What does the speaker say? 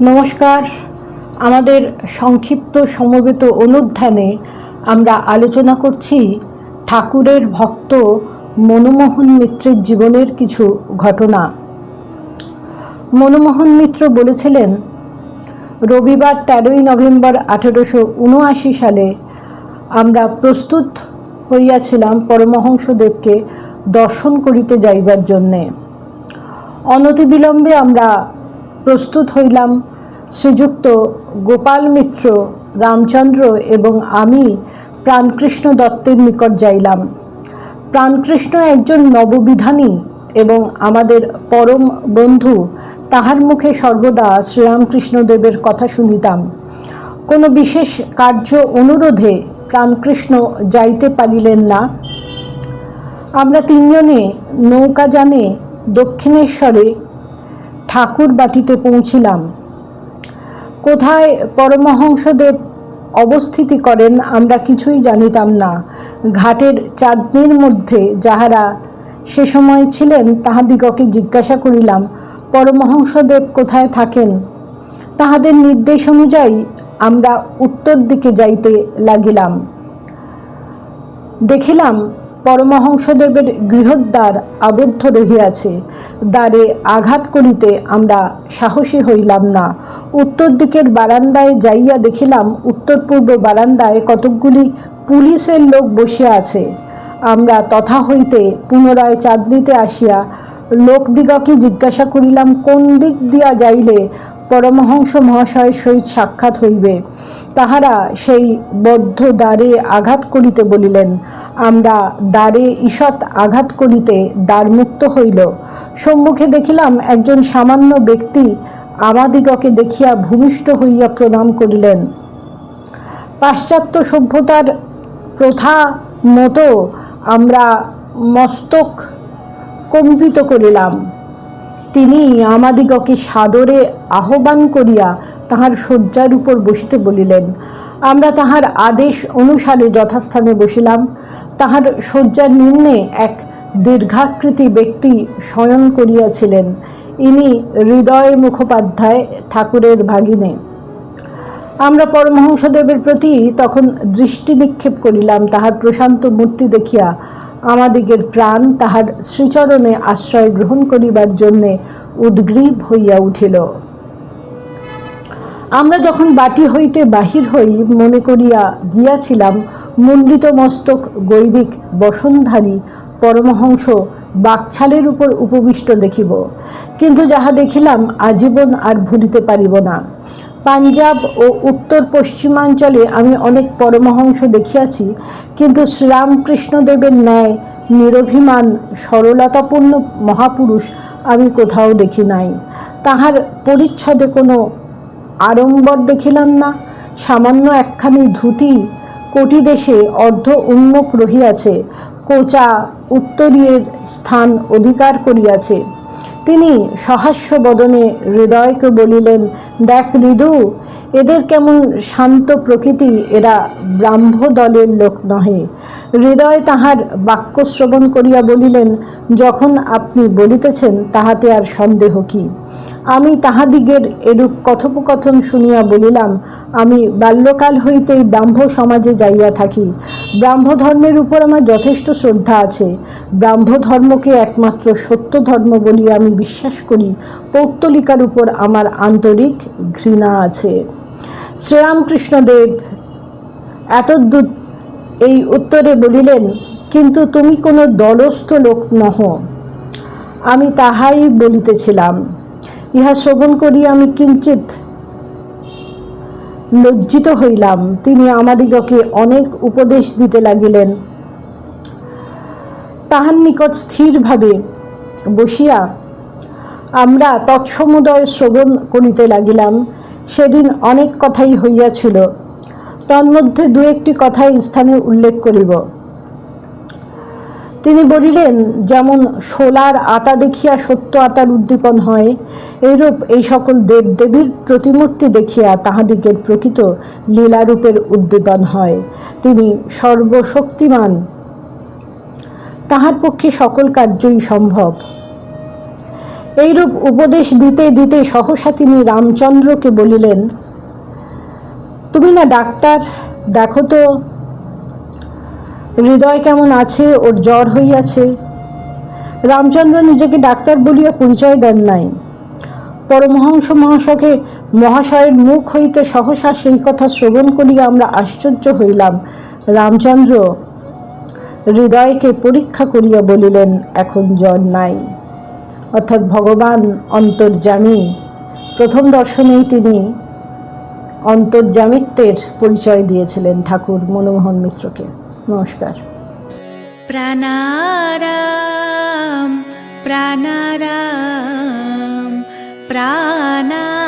নমস্কার। আমাদের সংক্ষিপ্ত সমবেত অনুধ্যানে আমরা আলোচনা করছি ঠাকুরের ভক্ত মনমোহন মিত্রের জীবনের কিছু ঘটনা। মনমোহন মিত্র বলেছিলেন, রবিবার তেরোই নভেম্বর আঠেরোশো উনআশি সালে আমরা প্রস্তুত হইয়াছিলাম পরমহংসদেবকে দর্শন করিতে যাইবার জন্যে। অনতিবিলম্বে আমরা প্রস্তুত হইলাম। শ্রীযুক্ত গোপাল মিত্র, রামচন্দ্র এবং আমি প্রাণকৃষ্ণ দত্তের নিকট যাইলাম। প্রাণকৃষ্ণ একজন নববিধানী এবং আমাদের পরম বন্ধু, তাহার মুখে সর্বদা শ্রীরামকৃষ্ণদেবের কথা শুনিতাম। কোনো বিশেষ কার্য অনুরোধে প্রাণকৃষ্ণ যাইতে পারিলেন না। আমরা তিনজনে নৌকাযানে দক্ষিণেশ্বরে ঠাকুর বাটিতে পৌঁছিলাম। কোথায় পরমহংসদেব অবস্থিতি করেন আমরা কিছুই জানিতাম না। ঘাটের চাঁদনির মধ্যে যাহারা সে সময় ছিলেন, তাহাদিগকে জিজ্ঞাসা করিলাম, পরমহংসদেব কোথায় থাকেন? তাহাদের নির্দেশ অনুযায়ী আমরা উত্তর দিকে যাইতে লাগিলাম। দেখিলাম পরমহংসদেবের গৃহদ্বার আবদ্ধ রহিয়াছে। দ্বারে আঘাত করিতে আমরা সাহসী হইলাম না। উত্তর দিকের বারান্দায় যাইয়া দেখিলাম, উত্তর পূর্ব বারান্দায় কতকগুলি পুলিশের লোক বসিয়া আছে। আমরা তথা হইতে পুনরায় চাঁদনিতে আসিয়া লোকদিগকে জিজ্ঞাসা করিলাম, কোন দিক দিয়া যাইলে পরমহংস মহাশয়ের সহিত সাক্ষাৎ হইবে। তাহারা সেই বদ্ধ দ্বারে আঘাত করিতে বলিলেন, আমরা দ্বারে ঈষৎ আঘাত করিতে দ্বারমুক্ত হইল। সম্মুখে দেখিলাম একজন সামান্য ব্যক্তি আমাদিগকে দেখিয়া ভূমিষ্ঠ হইয়া প্রণাম করিলেন। পাশ্চাত্য সভ্যতার প্রথা মতো আমরা মস্তক কম্পিত করিলাম। তিনি আমাদিগকে সাদরে আহ্বান করিয়া তাহার শয্যার উপর বসিতে বলিলেন, আমরা তাহার আদেশ অনুসারে যথাস্থানে বসিলাম। তাহার শয্যার নিম্নে এক দীর্ঘাকৃতি ব্যক্তি শয়ন করিয়াছিলেন। ইনি হৃদয় মুখোপাধ্যায় ঠাকুরের ভাগিনে। আমরা পরমহংসদেবের প্রতি তখন দৃষ্টি নিক্ষেপ করিলাম, তাহার প্রশান্ত মূর্তি দেখিয়া আমাদিগের প্রাণ তাহার শ্রীচরণে আশ্রয় গ্রহণ করিবার জন্যে উদ্গ্রীব হইয়া উঠিল। আমরা যখন বাটি হইতে বাহির হই, মনে করিয়া গিয়াছিলাম মুন্ডিত মস্তক গৈরিক বসনধারী, পরমহংস বাকছালের উপর উপবিষ্ট দেখিব। কিন্তু যাহা দেখিলাম, আজীবন আর ভুলিতে পারিব না। পাঞ্জাব ও উত্তর পশ্চিমাঞ্চলে আমি অনেক পরমহংস দেখিয়াছি, কিন্তু শ্রীরামকৃষ্ণদেবের ন্যায়, নিরভিমান, সরলতাপূর্ণ মহাপুরুষ আমি কোথাও দেখি নাই। তাহার পরিচ্ছদে কোনো আড়ম্বর দেখিলাম না। সামান্য একখানি ধুতি কোটি দেশে অর্ধ উন্মুখ রহিয়াছে, কোচা উত্তরীয়ের স্থান অধিকার করিয়াছে। তিনি সহাস্য বদনে হৃদয়কে বলিলেন, দেখ হৃদু এদের কেমন শান্ত প্রকৃতি, এরা ব্রাহ্ম দলের লোক নহে। হৃদয় তাহার বাক্য শ্রবণ করিয়া বলিলেন, যখন আপনি বলিতেছেন, তাহাতে আর সন্দেহ কি? আমি তাহাদিগের এরূপ কথোপকথন শুনিয়া বলিলাম, আমি বাল্যকাল হইতেই ব্রাহ্ম সমাজে যাইয়া থাকি। ব্রাহ্ম ধর্মের উপর আমার যথেষ্ট শ্রদ্ধা আছে। ব্রাহ্ম ধর্মকে একমাত্র সত্য ধর্ম বলিয়া আমি বিশ্বাস করি। পৌত্তলিকার উপর আমার আন্তরিক ঘৃণা আছে। শ্রীরামকৃষ্ণদেব এতদ্দূত এই উত্তরে বলিলেন, কিন্তু তুমি কোনো দলস্থ লোক নহ। আমি তাহাই বলিতেছিলাম। ইহা শ্রবণ করিয়া আমি কিঞ্চিত লজ্জিত হইলাম। তিনি আমাদিগকে অনেক উপদেশ দিতে লাগিলেন। তাহার নিকট স্থিরভাবে বসিয়া আমরা তৎসমুদয় শ্রবণ করিতে লাগিলাম। সেদিন অনেক কথাই হইয়াছিল। তন্মধ্যে দু একটি কথাই স্থানে উল্লেখ করিব। তিনি বলিলেন, যেমন শোলার আতা দেখিয়া সত্য আতার উদ্দীপন হয়, এইরূপ এই সকল দেবদেবীর প্রতিমূর্তি দেখিয়া তাহাদিগের প্রকৃত লীলারূপের উদ্দীপন হয়। তিনি সর্বশক্তিমান। তাহার পক্ষে সকল কার্যই সম্ভব। এইরূপ উপদেশ দিতে দিতে সহসা তিনি রামচন্দ্রকে বলিলেন, তুমি না ডাক্তার? দেখো তো হৃদয় কেমন আছে? ওর জ্বর হইয়াছে। রামচন্দ্র নিজেকে ডাক্তার বলিয়া পরিচয় দেন নাই। পরমহংস মহাশকে মহাশয়ের মুখ হইতে সহসা সেই কথা শ্রবণ করিয়া আমরা আশ্চর্য হইলাম। রামচন্দ্র হৃদয়কে পরীক্ষা করিয়া বলিলেন, এখন জ্বর নাই। অর্থাৎ ভগবান অন্তর্যামী। প্রথম দর্শনেই তিনি অন্তর্যামিত্বের পরিচয় দিয়েছিলেন ঠাকুর মনমোহন মিত্রকে। নমস্কার। প্রাণারাম প্রাণারাম প্রাণারাম।